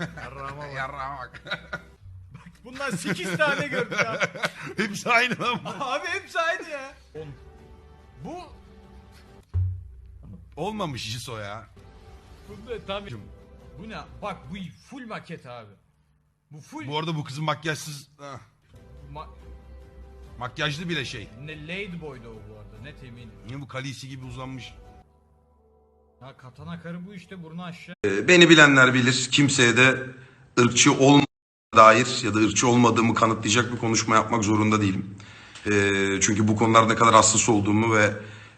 Yarrağıma bak. Yarrağa bak. Bundan 8 tane gördüm ya. Hepsi aynı lan. Abi hepsi aynı ya. Bu Olmamış Jiso ya. bu ne tabii. Bu ne? Bak bu full maket abi. Bu full Bu arada bu kızın makyajsız... ah, ma- makyajlı bile şey. ne Ladyboy'da o bu arada net eminim. Niye bu kalisi gibi uzanmış? Ya katana karı bu işte burnu aşağı. Ee, Beni bilenler bilir. Kimseye de ırkçı olmadığına dair ya da ırkçı olmadığımı kanıtlayacak bir konuşma yapmak zorunda değilim. Ee, çünkü bu konularda ne kadar hassas olduğumu ve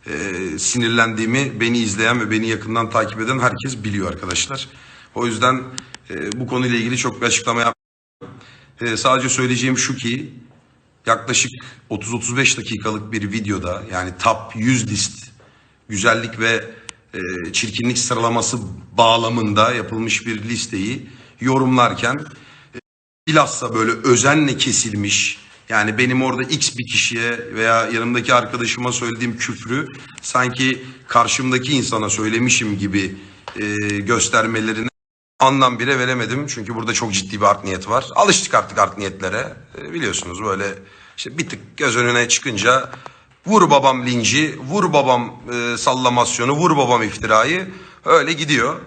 e, sinirlendiğimi beni izleyen ve beni yakından takip eden herkes biliyor arkadaşlar. O yüzden e, bu konuyla ilgili çok bir açıklama yap. Ee, sadece söyleyeceğim şu ki yaklaşık 30-35 dakikalık bir videoda yani top 100 list güzellik ve e, çirkinlik sıralaması bağlamında yapılmış bir listeyi yorumlarken e, bilhassa böyle özenle kesilmiş yani benim orada x bir kişiye veya yanımdaki arkadaşıma söylediğim küfrü sanki karşımdaki insana söylemişim gibi e, göstermelerine anlam bile veremedim. Çünkü burada çok ciddi bir art niyet var. Alıştık artık art niyetlere. E, biliyorsunuz böyle işte bir tık göz önüne çıkınca vur babam linci, vur babam e, sallamasyonu, vur babam iftirayı öyle gidiyor.